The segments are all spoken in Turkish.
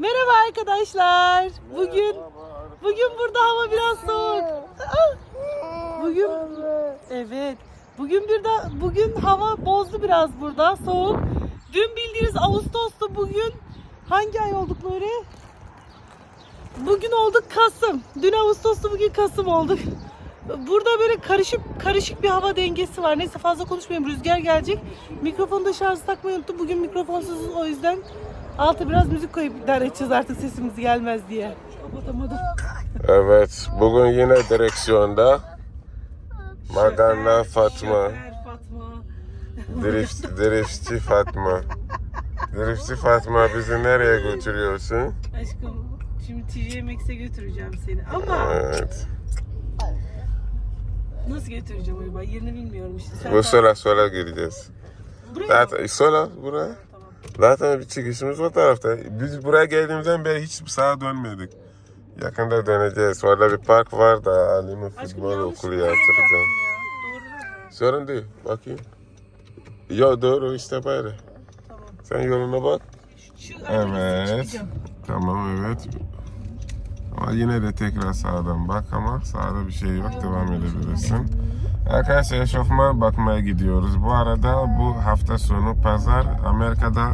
Merhaba arkadaşlar. Bugün bugün burada hava biraz soğuk. Aa, Bugün evet. Bugün bir de bugün hava bozdu biraz burada soğuk. Dün bildiğiniz Ağustos'ta bugün hangi ay olduk Nuri? Bugün olduk Kasım. Dün Ağustos'ta bugün Kasım olduk. Burada böyle karışık karışık bir hava dengesi var. Neyse fazla konuşmayayım. Rüzgar gelecek. Mikrofonu da şarj takmayı unuttum. Bugün mikrofonsuzuz o yüzden alta biraz müzik koyup idare edeceğiz artık sesimiz gelmez diye. Kapatamadım. Evet, bugün yine direksiyonda Maganda Fatma, Şoför Fatma. drift, driftçi Fatma. Driftçi Fatma bizi nereye götürüyorsun? Aşkım şimdi TJMX'e götüreceğim seni ama Evet. nasıl götüreceğim acaba yerini bilmiyorum işte. Sen Bu sola sola gideceğiz. Buraya mı? Zaten sola buraya. Zaten bir çıkışımız o tarafta. Biz buraya geldiğimizden beri hiç sağa dönmedik. Yakında döneceğiz. Orada bir park var da Ali'nin futbol okulu yaptıracağım. ya. Sorun değil. Bakayım. Yo doğru işte böyle. Tamam. Sen yoluna bak. Şu Evet. çıkacağım. Tamam evet. Ama yine de tekrar sağdan bak ama sağda bir şey yok devam edebilirsin. Arkadaşlar eşofman bakmaya gidiyoruz. Bu arada bu hafta sonu pazar Amerika'da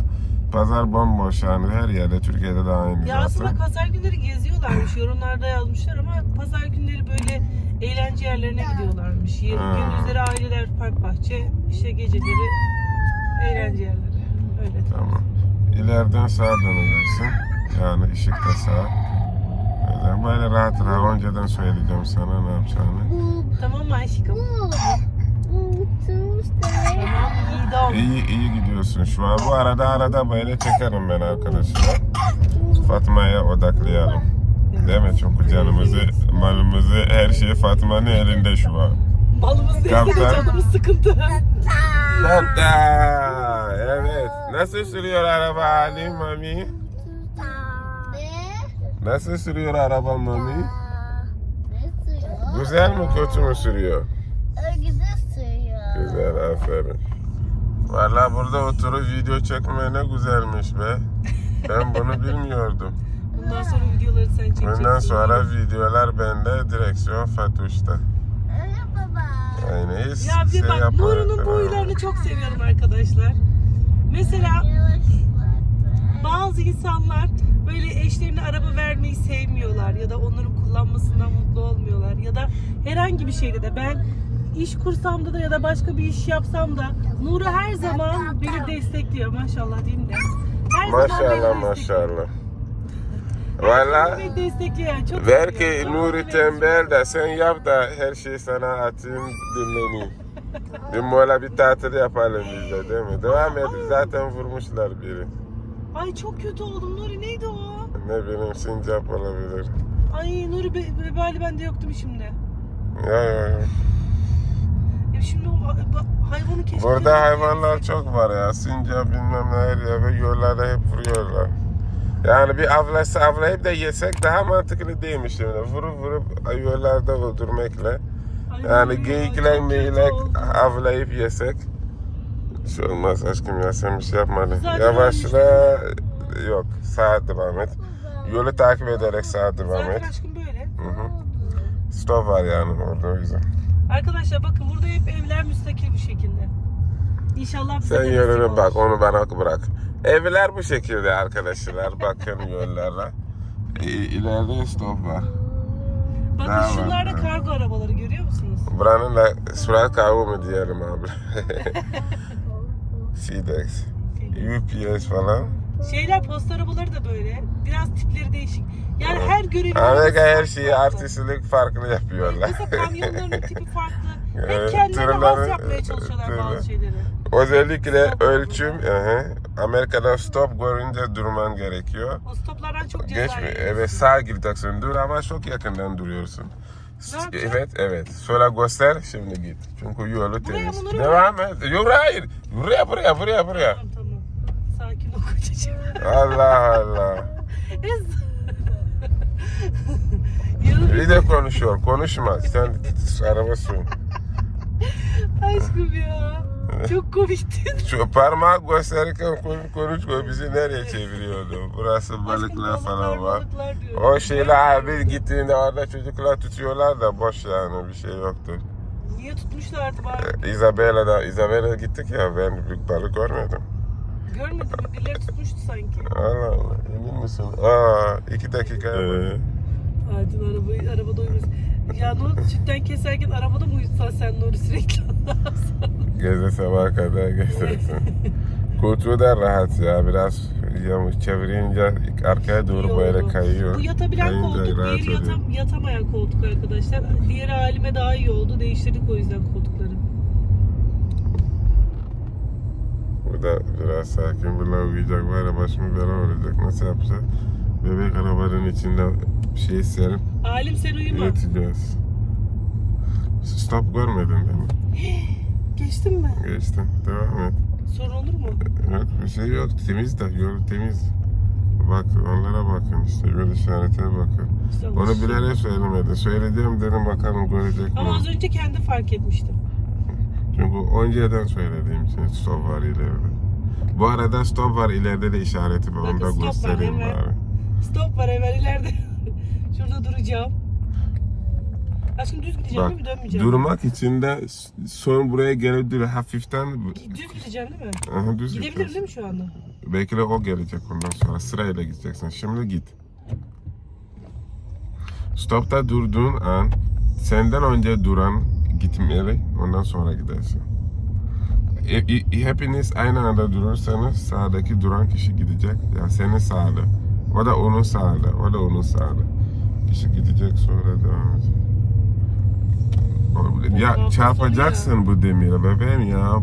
pazar bomboş yani her yerde Türkiye'de de aynı Ya zaten. aslında pazar günleri geziyorlarmış. Yorumlarda yazmışlar ama pazar günleri böyle eğlence yerlerine gidiyorlarmış. Ye- Ha. Gündüzleri aileler park bahçe, işte geceleri eğlence yerleri. Öyle. Tamam. İleriden sağa döneceksin. Yani ışıkta sağa. Öyle Böyle rahat rahat önceden söyleyeceğim sana ne yapacağını. Tamam mı aşkım? Tamam iyi. İyi iyi gidiyorsun şu an. Bu arada arada böyle çekerim ben arkadaşlar. Fatma'ya odaklayalım. Değil mi? Çünkü canımızı, malımızı, her şey Fatma'nın elinde şu an. Malımız neyse de Kaptan. canımız sıkıntı. Hatta, evet. Nasıl sürüyor araba Ali Mami? Nasıl sürüyor araba Mami? Güzel mi kötü mü sürüyor? Güzel aferin. Valla burada oturup video çekmeye ne güzelmiş be. Ben bunu bilmiyordum. Bundan sonra videoları sen çekeceksin. Bundan sonra videolar bende direksiyon Fatuş'ta. Yani hiç Ya bir şey bak. Nur'un boylarını çok seviyorum arkadaşlar. Mesela bazı insanlar böyle eşlerine araba vermeyi sevmiyorlar ya da onların kullanmasından mutlu olmuyorlar ya da herhangi bir şeyde de ben iş kursam da ya da başka bir iş yapsam da Nur'u her zaman beni destekliyor maşallah değil mi? Her Maşallah maşallah. Valla belki seviyorum. Nuri tembel de sen yap da her şeyi sana atayım dinleneyim. Bir mola bir tatil yapalım biz de değil mi? Devam et. Zaten vurmuşlar biri. Ay çok kötü oldum Nuri neydi o? Ne bileyim sincap olabilir. Ay Nuri be, vebali bende yoktu mu şimdi? Ya ya ya. Ya şimdi o hayvanı keşke... Burada hayvanlar çok var ya. Sincap bilmem ne her yer ve yollarda hep vuruyorlar. Yani bir avlası avlayıp da yesek daha mantıklı değil mi şimdi? Vurup vurup yollarda öldürmekle. Ay Yani geyikle meylek avlayıp yesek. Bir şey olmaz aşkım ya sen bir şey yapmadın. Yavaşla yok sağa devam et. Yolu takip ederek sağa devam Zaten et. aşkım böyle. Hı hı. Stop var yani orada o yüzden. Arkadaşlar bakın burada hep evler müstakil bir şekilde. İnşallah bize Sen de yönünü bak onu bana bırak. Evler bu şekilde arkadaşlar. Bakın yollara. İ- İleride stop var. Bakın Daha var, daha. kargo arabaları görüyor musunuz? Buranın da sürat kahve mu diyelim abi. FedEx, UPS falan. Şeyler posta arabaları da böyle. Biraz tipleri değişik. Yani her görevi... Amerika her şeyi farklı. artistlik farklı yapıyorlar. Mesela kamyonların tipi farklı. Evet, kendilerine has yapmaya çalışıyorlar bazı şeyleri. Özellikle Stop ölçüm, aha. Amerika'da stop görünce durman gerekiyor. O stoplardan çok ceza evet sağ gideceksin dur ama çok yakından duruyorsun. Evet, evet. Sola göster, şimdi git. Çünkü yolu temiz. Devam et. Yürü, hayır. Buraya, buraya, buraya, buraya. Tamam tamam. Sakin ol kocacığım. Allah Allah. Ez- Yanım Bir de konuşuyor, konuşma. Sen araba sür. aşkım ya. Çok komiktin. Şu parmağı gösterirken konuş konuşma bizi nereye çeviriyordu? Burası balıklar Aşkım, falan var. balıklar. O şeyler abi gittiğinde orada çocuklar tutuyorlar da boş yani bir şey yoktu. Niye tutmuşlardı bari? Ee, Isabela'da, Isabela'da gittik ya ben büyük balık görmedim. Görmedin mi? Birileri tutmuştu sanki. Allah Allah emin misin? Aa iki dakika. Ee, Aydın arabayı, arabada uyuyoruz. Ya Nur sütten keserken arabada mı uyutsan sen Nur'u sürekli geze sabaha kadar gezersin. Koltuğu da rahat ya biraz yamuk çevirince arkaya doğru İyi böyle kayıyor. Bu yatabilen Kayınca koltuk, rahat diğeri oluyor. yatam, yatamayan koltuk arkadaşlar. Diğeri halime daha iyi oldu. Değiştirdik o yüzden koltukları. Bu da biraz sakin bir uyuyacak var ya başımı bela olacak. Nasıl yapacağız? Bebek arabanın içinde şey serip Alim sen uyuma. yatacağız. Stop görmedin değil mi? Geçtin mi? Geçtim. Devam et. Sorun olur mu? Yok bir şey yok. Temiz de yol temiz. Bak onlara bakın işte yol işaretine bakın. İşte Onu bilerek söylemedi. Söylediğim dedim bakalım görecek mi? Ama az önce kendi fark etmiştim. Çünkü önceden söylediğim için stop var ileride. Bu arada stop var ileride de işareti var. Onu da stop var, göstereyim hemen. bari. Stop var hemen ileride. Şurada duracağım. Aşkım düz gideceğim Bak değil mi? Dönmeyeceğim. durmak için de son buraya gelip dur hafiften Düz gideceğim değil mi? Aha, düz gideceksin. değil mi şu anda? Belki de o gelecek ondan sonra sırayla gideceksin. Şimdi git. Stopta durduğun an senden önce duran gitmeli ondan sonra gidersin. E, e, hepiniz aynı anda durursanız sağdaki duran kişi gidecek. Yani senin sağda. O da onun sağda. O da onun sağda. Kişi gidecek sonra devam edecek. Ya çarpacaksın bu demire bebeğim ya. Tamam.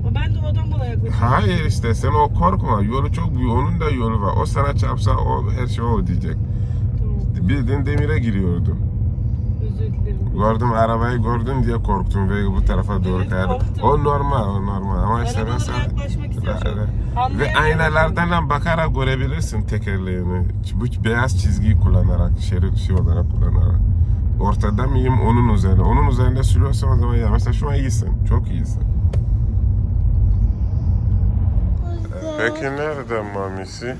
Ama Ben de o adam bana yaklaşıyorum. Hayır işte sen o korkma. Yolu çok büyük. Onun da yolu var. O sana çarpsa o her şey o diyecek. Tamam. Bildiğin demire giriyordum. Özür dilerim. Gördüm arabayı gördüm diye korktum ve bu tarafa doğru Evet, kaydım. O normal, o normal ama işte ben sana... Ve aynalardan da bakarak görebilirsin tekerleğini. Bu beyaz çizgiyi kullanarak, şerit şey olarak kullanarak. Ortada mıyım onun üzerine? Onun üzerinde sürüyorsa o zaman ya. Mesela şu an iyisin. Çok iyisin. Peki nerede mamisi?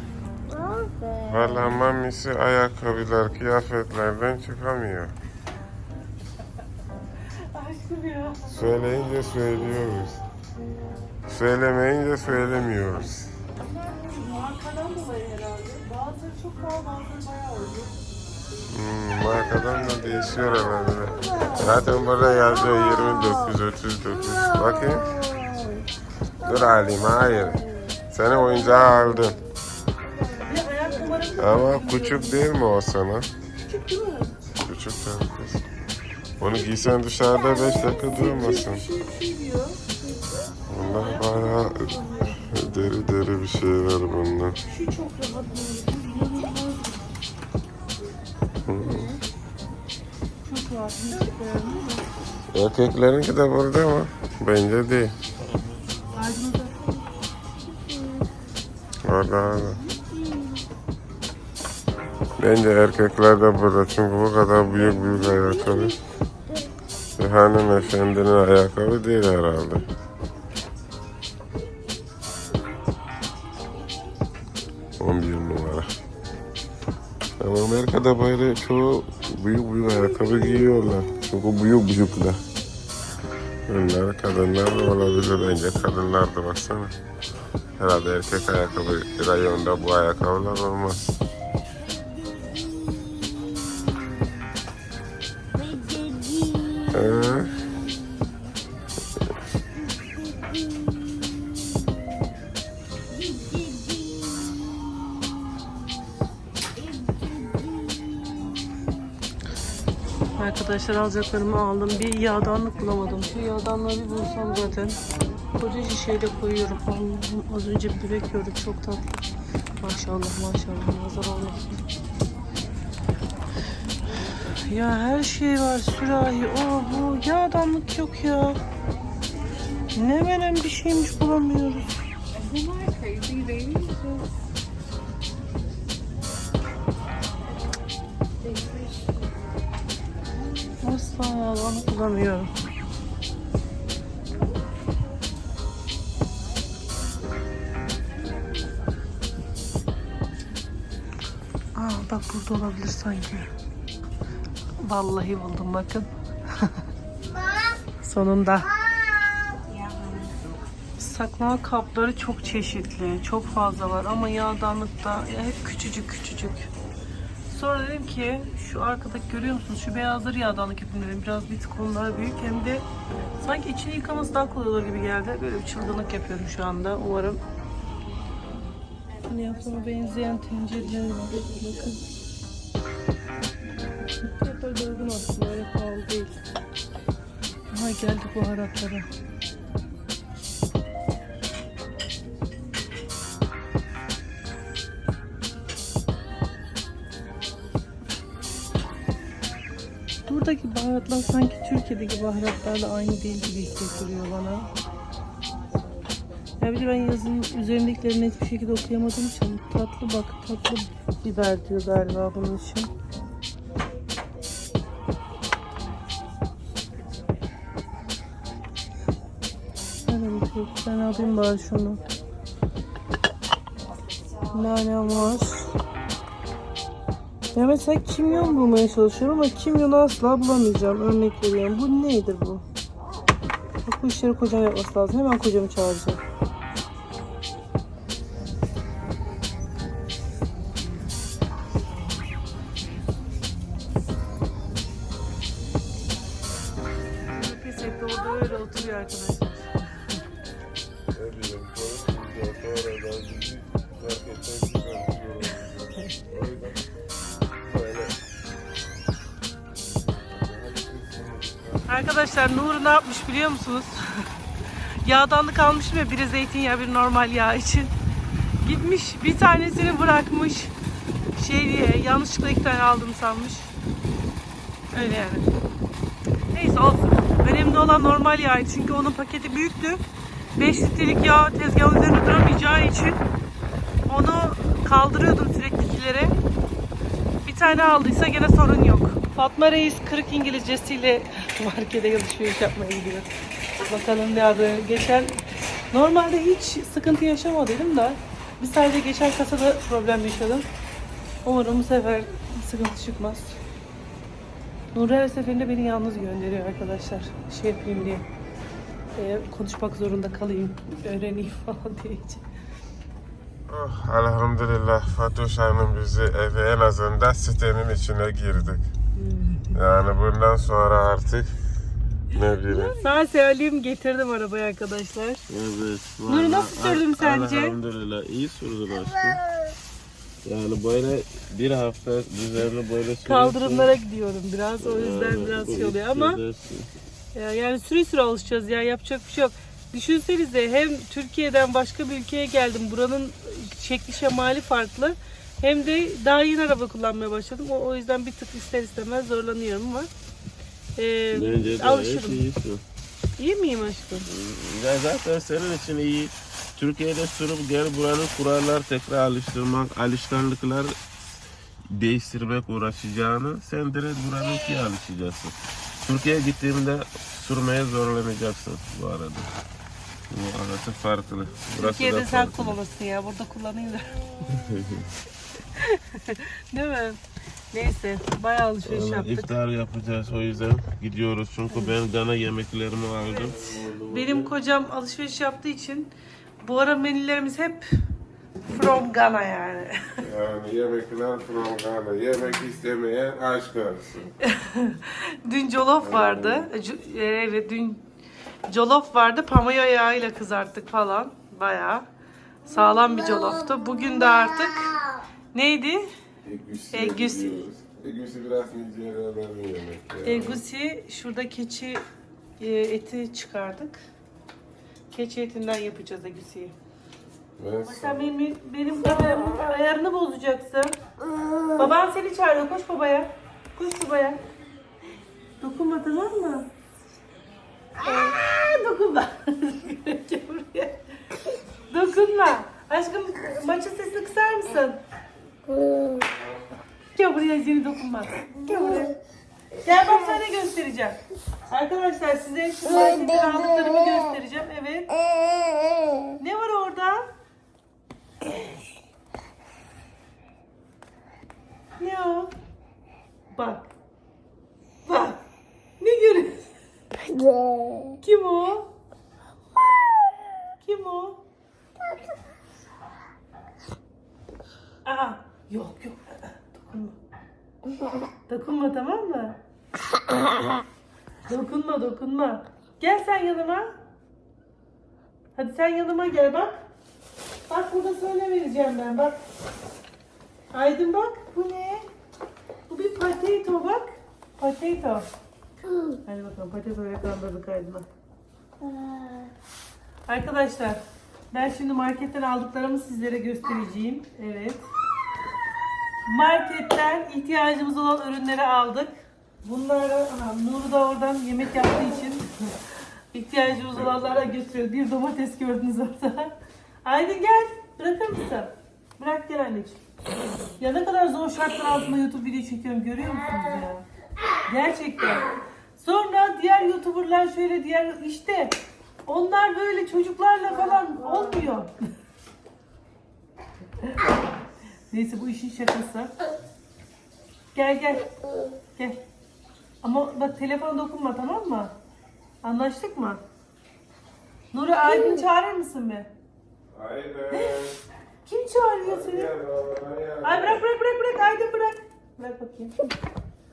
Valla mamisi ayakkabılar, kıyafetlerden çıkamıyor. Söyleyince söylüyoruz. Söylemeyince söylemiyoruz. Markadan dolayı herhalde. Bazıları çok pahalı bazıları bayağı uygun. Hmm, markadan da değişiyor herhalde. Zaten burada yazıyor 2939. Bakayım. Dur Halim, hayır. Senin oyuncağı aldım. Ama küçük değil mi o sana? Onu giysen dışarıda 5 dakika durmasın. Bunlar bayağı deri deri bir şeyler bunlar. Şu çok rahat. Çok rahat. Erkeklerinki de burada mı? Bence değil. Orada orada. Bence erkekler de burada çünkü bu kadar büyük büyük ayakkabı. Bir hanımefendinin ayakkabı değil herhalde. On bir. Ama Amerika'da böyle çoğu büyük büyük ayakkabı giyiyorlar. Çünkü büyük büyükler. Bunlar kadınlar da olabilir bence. Kadınlar da baksana. Herhalde erkek ayakkabı rayonda bu ayakkabılar olmaz. Arkadaşlar alacaklarımı aldım. Bir yağdanlık bulamadım. Şu yağdanlığı bir bulsam zaten koca şişeyle koyuyorum. Allah'ım, Az önce bir bebek çok tatlı. Maşallah maşallah nazar olmasın. Ya her şey var. Sürahi, o bu. Ya adamlık yok ya. Ne veren bir şeymiş bulamıyoruz. Bunlar? Asla onu bulamıyorum. Aa bak burada olabilir sanki. Vallahi buldum bakın. Sonunda. Saklama kapları çok çeşitli. Çok fazla var ama yağdanlıkta ya hep küçücük küçücük. Sonra dedim ki şu arkadaki görüyor musunuz? Şu beyazları yağdanlık yapayım dedim. Biraz bir tık onlar büyük hem de sanki içini yıkaması daha kolay olur gibi geldi. Böyle bir çılgınlık yapıyorum şu anda. Umarım Hani yapıma benzeyen tencereler var. Bakın. Geldik baharatlara. Buradaki baharatlar sanki Türkiye'deki baharatlarla aynı değil gibi hissettiriyor bana. Ya bir de ben yazının üzerindekilerini hiçbir şekilde okuyamadığım için tatlı bak tatlı biber diyor galiba bunun için. Ben alayım bari şunu. Nane var. Ya mesela kimyon bulmaya çalışıyorum ama kimyonu asla bulamayacağım. Örnek veriyorum. Bu nedir bu? Bu işleri kocam yapması lazım. Hemen kocamı çağıracağım. Etti orada öyle oturuyor arkadaşlar. Arkadaşlar Nuri ne yapmış biliyor musunuz? Yağdanlık almışım ya biri zeytinyağı bir normal yağ için. Gitmiş bir tanesini bırakmış. Şey diye yanlışlıkla iki tane aldım sanmış. Öyle yani. Neyse olsun. Önemli olan normal yağ çünkü onun paketi büyüktü. 5 litrelik yağ tezgahın üzerinde duramayacağı için onu kaldırıyordum sürekli kilere. Bir tane aldıysa gene sorun yok. Fatma Reis 40 İngilizcesiyle markete alışveriş yapmaya gidiyor. Bakalım ne adı. Geçen normalde hiç sıkıntı yaşamadıydım da bir sadece geçen kasada problem yaşadım. Umarım bu sefer sıkıntı çıkmaz. Nur her seferinde beni yalnız gönderiyor arkadaşlar. Şey yapayım diye. Ee, konuşmak zorunda kalayım, öğreneyim falan diye. Oh, elhamdülillah Fatoş Hanım bizi eve en azından sitenin içine girdik. Yani bundan sonra artık ne bileyim. Sağ salim getirdim arabayı arkadaşlar. Evet. Nuri nasıl sürdüm sence? Elhamdülillah iyi sürdü aşkım. Yani böyle bir hafta düzenli böyle. Kaldırımlara gidiyorum biraz. O yüzden Evet, biraz şey oluyor ama hissedersin. ya yani süre süre alışacağız ya yapacak bir şey yok. Düşünsenize hem Türkiye'den başka bir ülkeye geldim. Buranın şekli şemali farklı. Hem de daha yeni araba kullanmaya başladım. O, o yüzden bir tık ister istemez zorlanıyorum ama e, Bence gayet alışırım. iyisin. İyi miyim aşkım? Ya zaten senin için iyi. Türkiye'de sürüp gel buranın kurallar tekrar alıştırmak, alışkanlıklar değiştirmek uğraşacağını sen direkt buranınkiye alışacaksın. Türkiye'ye gittiğinde sürmeye zorlanacaksın bu arada. Bu arası farklı. Burası Türkiye'de sen farklı. kullanırsın ya. Burada kullanayım da. Değil mi? Neyse. Bayağı alışveriş Vallahi yaptık. İftar yapacağız o yüzden gidiyoruz çünkü ben Gana yemeklerimi aldım. Benim kocam alışveriş yaptığı için bu ara menülerimiz hep from Ghana yani. Yani yemekler from Ghana. Yemek istemeyen aşk olsun. dün jollof vardı. C- Evet dün jollof vardı. Pamuya yağıyla kızarttık falan. Bayağı sağlam bir jolloftu. Bugün de artık neydi? Egusi. Egusi. biraz Nijerya'ların yemek. yani. Egusi şurada keçi e, eti çıkardık. Keçi etinden yapacağız egusiyi. Ben Sen benim, benim ayarımı, ayarını bozacaksın. Baban seni çağırıyor. Koş babaya. Koş babaya. Dokunma tamam mı? Aa, dokunma. Dokunma. Aşkım maçın sesini kısar mısın? Gel buraya seni dokunma. Gel buraya. Gel bak sana göstereceğim. Arkadaşlar size şu marketten aldıklarımı göstereceğim. Evet. Ne var orada? Ne o? Bak. Bak. Ne görüyorsun? Kim o? Kim o? Aa, yok yok. Dokunma. Dokunma tamam mı? Dokunma dokunma. Gel sen yanıma. Hadi sen yanıma gel bak. Bak burada söyle vereceğim ben bak. Aydın bak bu ne? Bu bir potato bak. Potato. Hadi bakalım potatoya kandırdık Aydın'a. Arkadaşlar ben şimdi marketten aldıklarımı sizlere göstereceğim. Evet. Marketten ihtiyacımız olan ürünleri aldık. Bunları aha, Nuru da oradan yemek yaptığı için ihtiyacımız olanlara götürüyor. Bir domates gördünüz orada. Aydın gel. Bırakır mısın? Bırak gel anneciğim. Ya ne kadar zor şartlar altında YouTube video çekiyorum görüyor musunuz ya? Gerçekten. Sonra diğer YouTuber'lar şöyle diğer işte onlar böyle çocuklarla falan olmuyor. Neyse bu işin şakası. Gel gel. Gel. Ama bak telefona dokunma tamam mı? Anlaştık mı? Nuri Aydın çağırır mısın be? Haydi. Kim çağırıyor seni? Ay bırak bırak bırak bırak Aydın bırak. Bırak bakayım.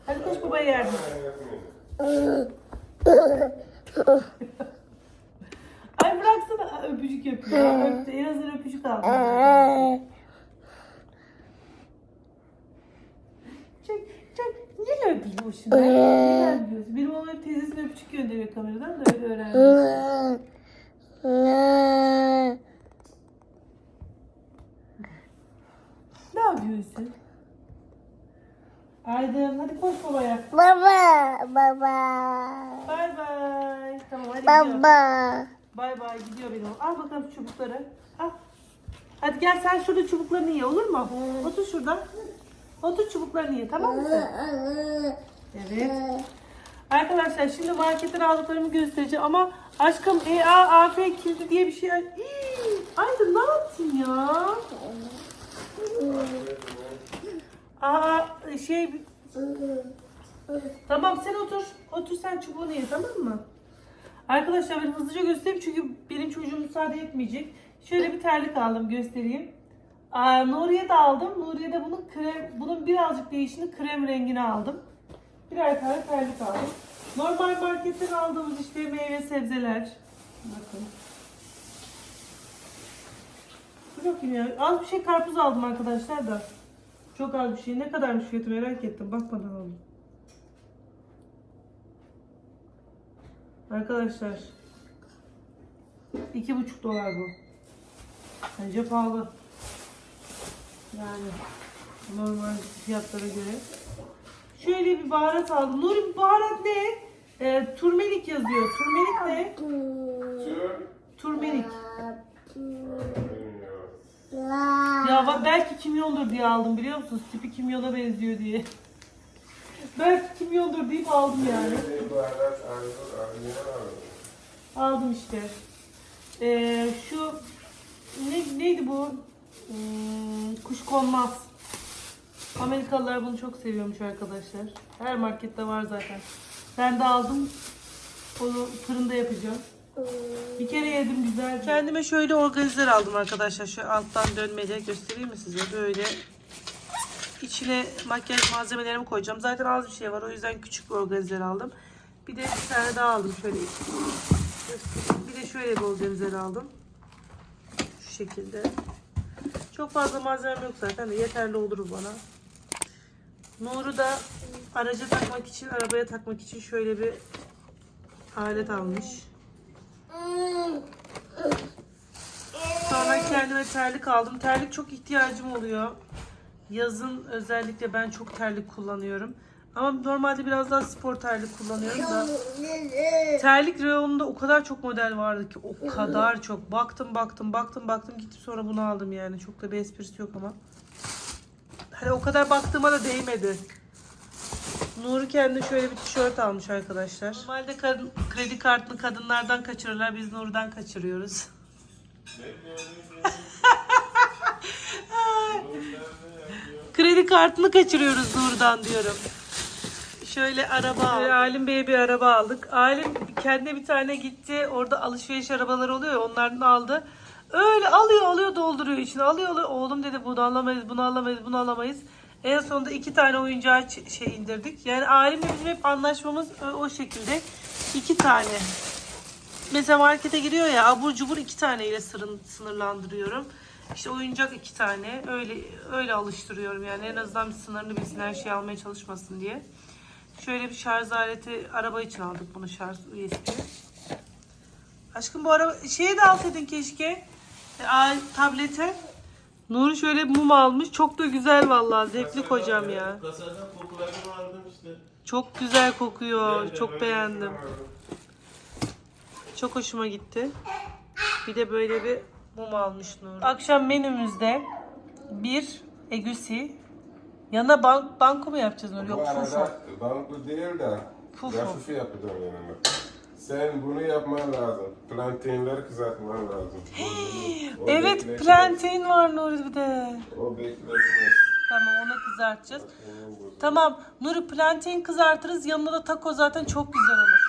Hadi koş babaya yardım. Ay bıraksana öpücük yapıyor. Öptü. En azından öpücük aldı. Niye öpüyor boşuna? Niye öpüyorsun? Benim hep teyzesine öpücük gönderiyor kameradan da öyle öğrendim. Ne yapıyorsun? Aydın hadi koş babaya. Baba, baba, Bay bay. Tamam hadi gidiyor. baba. Bay bay gidiyor benim. oğlum. Al bakalım şu çubukları. Al. Hadi gel sen şurada çubuklarını ye olur mu? Otur şurada. Otur çubuklarını ye tamam mı sen? Evet. Arkadaşlar şimdi marketten aldıklarımı göstereceğim ama aşkım EA, AF kilidi diye bir şey. Hii, Aydın ne yaptın ya? Aa şey Tamam sen otur. Otur sen çubuğunu ye tamam mı? Arkadaşlar ben hızlıca göstereyim çünkü benim çocuğum müsaade etmeyecek. Şöyle bir terlik aldım göstereyim. Aa, Nuriye de aldım. Nuriye de bunun krem, bunun birazcık değişini krem rengini aldım. Birer tane terlik aldım. Normal marketten aldığımız işte meyve sebzeler. Bakın. Dur ya. Az bir şey karpuz aldım arkadaşlar da. Çok az bir şey. Ne kadarmış fiyatı merak ettim. Bakmadan aldım. Arkadaşlar. iki buçuk dolar bu. Bence pahalı. Yani normal fiyatlara göre. Şöyle bir baharat aldım. Nuri baharat ne? Ee, turmerik yazıyor. Turmerik ne? Turmerik. Ya bak belki kimyondur diye aldım biliyor musunuz? Tipi kimyona benziyor diye. belki kimyondur deyip aldım yani. Aldım işte. Ee, şu ne, neydi bu? Hmm, kuş konmaz. Amerikalılar bunu çok seviyormuş arkadaşlar. Her markette var zaten. Ben de aldım. Onu fırında yapacağım. Bir kere yedim güzel. Kendime şöyle organizer aldım arkadaşlar. Şu alttan dönmeli göstereyim mi size? Böyle içine makyaj malzemelerimi koyacağım. Zaten az bir şey var. O yüzden küçük bir organizer aldım. Bir de bir tane daha aldım şöyle. Bir de şöyle bir organizer aldım. Şu şekilde. Çok fazla malzemem yok zaten de yeterli olur bana. Nuru da araca takmak için, arabaya takmak için şöyle bir alet almış. Sonra kendime terlik aldım. Terlik çok ihtiyacım oluyor. Yazın özellikle ben çok terlik kullanıyorum. Ama normalde biraz daha spor terlik kullanıyorum da. Terlik reyonunda o kadar çok model vardı ki o kadar çok. Baktım baktım baktım baktım gittim sonra bunu aldım yani. Çok da bir esprisi yok ama. Hani o kadar baktığıma da değmedi. Nuri kendi şöyle bir tişört almış arkadaşlar. Normalde kadın, kredi kartını kadınlardan kaçırırlar. Biz Nuri'den kaçırıyoruz. Kredi kartını kaçırıyoruz Nur'dan diyorum. Şöyle araba aldık. Alim Bey'e bir araba aldık. Alim kendine bir tane gitti. Orada alışveriş arabaları oluyor ya onlardan aldı. Öyle alıyor alıyor dolduruyor içine. Alıyor alıyor. Oğlum dedi bunu alamayız bunu alamayız bunu alamayız. En sonunda iki tane oyuncağı şey indirdik. Yani Alim'le bizim hep anlaşmamız o- o şekilde. iki tane. Mesela markete giriyor ya abur cubur iki taneyle sınırlandırıyorum. İşte oyuncak iki tane. Öyle öyle alıştırıyorum yani en azından bir sınırını bilsin her şeyi almaya çalışmasın diye. Şöyle bir şarj aleti araba için aldık bunu şarj USB. Aşkım bu araba şeye de alsaydın keşke. E, al- tablete. Nuri şöyle mum almış. Çok da güzel vallahi. Zevkli kocam ya. Kokularını aldım işte. Çok güzel kokuyor. Çok beğendim. Çok hoşuma gitti. Bir de böyle bir mum almış Nur. Akşam menümüzde bir egusi. Yanına bank, banko mu yapacağız Nur? Bu Yok fufu. arada banko değil de Fufu. gafufu yapacağım yanına. Sen bunu yapman lazım. Plantainleri kızartman lazım. O Evet bekletmez. plantain var Nuri bir de. O bekletmez. Tamam onu kızartacağız. Tamam Nuri plantain kızartırız. Yanına da taco zaten çok güzel olur.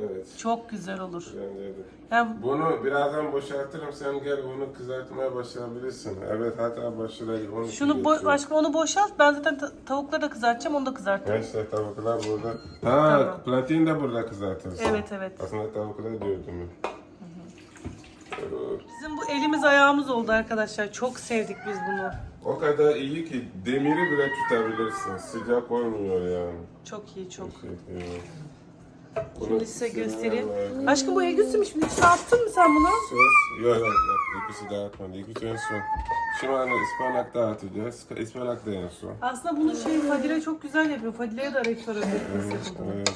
Evet. Çok güzel olur. Bence de. Yani Bunu birazdan boşaltırım. Sen gel onu kızartmaya başlayabilirsin. Evet hatta başlayalım. Onu şunu bo- aşkım onu boşalt. Ben zaten ta- tavukları da kızartacağım. Onu da kızartacağım. Neyse tavuklar burada. Ha, Tamam. plantain de burada kızartırsın. Evet evet. Aslında tavuklar diyordum. Bizim bu elimiz ayağımız oldu arkadaşlar. Çok sevdik biz bunu. O kadar iyi ki demiri bile tutabilirsin. Sıcak olmuyor yani. Çok iyi çok. Teşekkür ederim. Şimdi size göstereyim. Aşkım bu egüsü şimdi içine attın mı sen bunu? Sos. Yok yok yok. İkisi dağıtmadı. İkisi en son. Şimdi hani ıspanak dağıtacağız. Ispanak da en son. Aslında bunu şey Fadile çok güzel yapıyor. Fadile'ye de arayıp sorabiliriz. Evet, evet.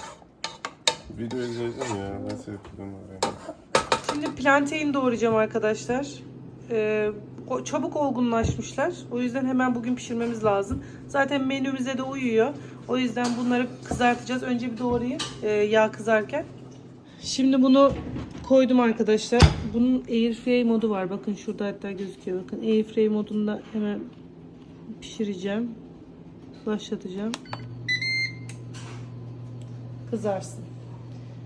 Video izleyeceğim ya. Nasıl yapıldığını öğreneyim. Şimdi plantain doğrayacağım arkadaşlar. Ee, çabuk olgunlaşmışlar. O yüzden hemen bugün pişirmemiz lazım. Zaten menümüze de uyuyor. O yüzden bunları kızartacağız. Önce bir doğrayayım ee, yağ kızarken. Şimdi bunu koydum arkadaşlar. Bunun airfryer modu var. Bakın şurada hatta gözüküyor. Bakın airfryer modunda hemen pişireceğim. Başlatacağım. Kızarsın.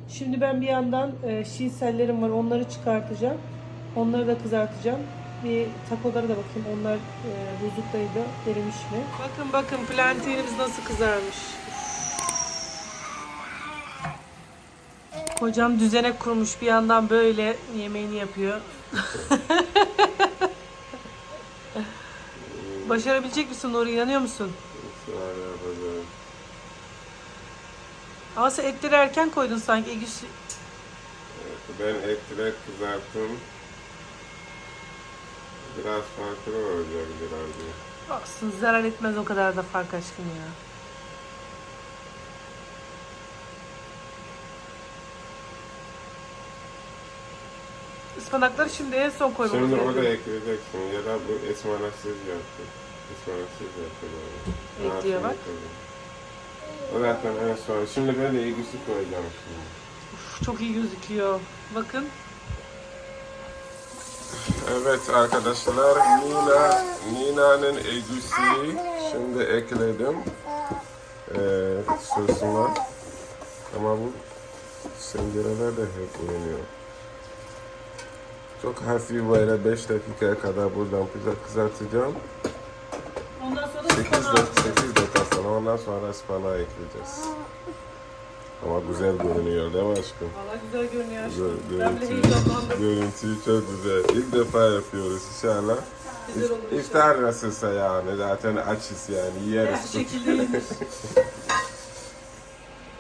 Şimdi ben bir yandan e, şinsellerim var. Onları çıkartacağım. Onları da kızartacağım. Bir takolara da bakayım. Onlar e, buzluktaydı. Erimiş mi? Bakın bakın plantainimiz nasıl kızarmış. Kocam düzene kurmuş. Bir yandan böyle yemeğini yapıyor. Başarabilecek misin Nuri? İnanıyor musun? Ama sen etleri erken koydun sanki. Ben etleri kızarttım. Biraz farklı olacak herhalde. Olsun zarar etmez o kadar da fark aşkım ya. Ispanakları şimdi en son koymamız Şimdi o da ekleyeceksin ya da bu ısmanaksız yaptı. Ismanaksız yaptı böyle. Ekliyor bak. O zaten en son. Şimdi ben de ilgisi koyacağım şimdi. Uf, çok iyi gözüküyor. Bakın. Evet arkadaşlar Nina Nina'nın egusi şimdi ekledim ee, sosuma ama bu sendireler de hep yeniyor. Çok hafif böyle 5 dakikaya kadar buradan pizza kızartacağım. Ondan sonra 8 ıspanağı dakika, 8 dakika sonra ondan sonra ıspanağı ekleyeceğiz. Ama güzel görünüyor değil mi aşkım? Valla güzel görünüyor Güzel, aşkım. Ben bile görüntü, heyecanlandım. görüntüyü çok güzel. İlk defa yapıyoruz inşallah. Güzel olur inşallah. İftar nasılsa yani zaten açız yani Her yeriz. şekilde yenir.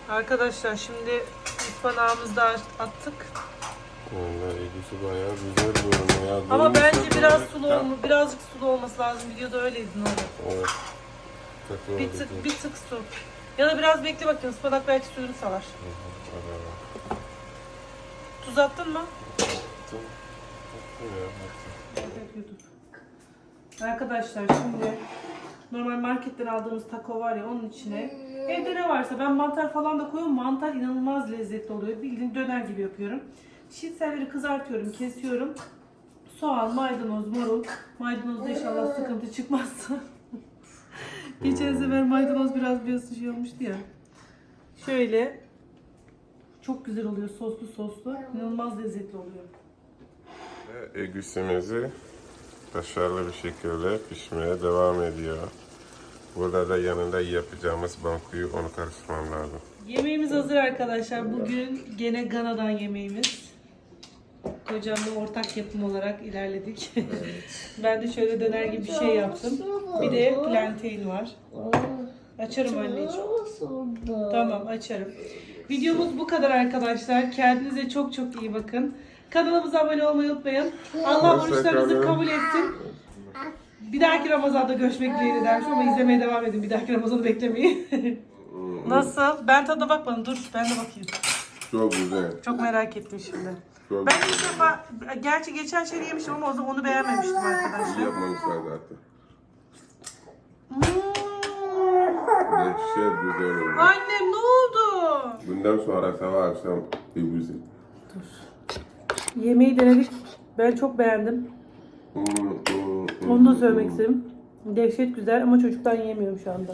Arkadaşlar şimdi ıspanağımızı da attık. Vallahi ilgisi bayağı güzel görünüyor. Ya. Ama bence biraz sulu olma, birazcık sulu olması lazım. Videoda öyleydi Nuri. Evet. Kötü Bir tık, bir tık su. Ya da biraz bekle bakayım. Ispanak belki suyunu salar. Tuz attın mı? Ya, Arkadaşlar şimdi normal marketten aldığımız taco var ya onun içine evde ne varsa ben mantar falan da koyuyorum. Mantar inanılmaz lezzetli oluyor. Bildiğin döner gibi yapıyorum. Şitselleri kızartıyorum, kesiyorum. Soğan, maydanoz, marul. Maydanozda inşallah sıkıntı çıkmazsa. Geçen sefer maydanoz biraz biraz şey olmuştu ya. Şöyle çok güzel oluyor soslu soslu. İnanılmaz lezzetli oluyor. Ve Egüsümüzü başarılı bir şekilde pişmeye devam ediyor. Burada da yanında yapacağımız bankuyu onu karıştırmam lazım. Yemeğimiz hazır arkadaşlar. Bugün gene Gana'dan yemeğimiz. Kocamla ortak yapım olarak ilerledik. ben de şöyle döner gibi bir şey yaptım. Bir de plantain var. Açarım anneciğim. Tamam açarım. Videomuz bu kadar arkadaşlar. Kendinize çok çok iyi bakın. Kanalımıza abone olmayı unutmayın. Allah oruçlarınızı kabul etsin. Bir dahaki Ramazan'da görüşmek dileğiyle dermiş ama izlemeye devam edin. Bir dahaki Ramazan'ı beklemeyin. Nasıl? Ben tadına bakmadım. Dur ben de bakayım. Çok güzel. Çok merak ettim şimdi. Çok Ben ilk defa, gerçi geçen sene yemiştim ama o zaman onu beğenmemiştim arkadaşlar. yapmamışlar zaten. Hmm. Dehşet güzel oldu. Annem ne oldu? Bundan sonra sabah akşam egüsü. Yemeği denedik. Ben çok beğendim. Onu da söylemek istedim. Dehşet güzel ama çocuktan yiyemiyorum şu anda.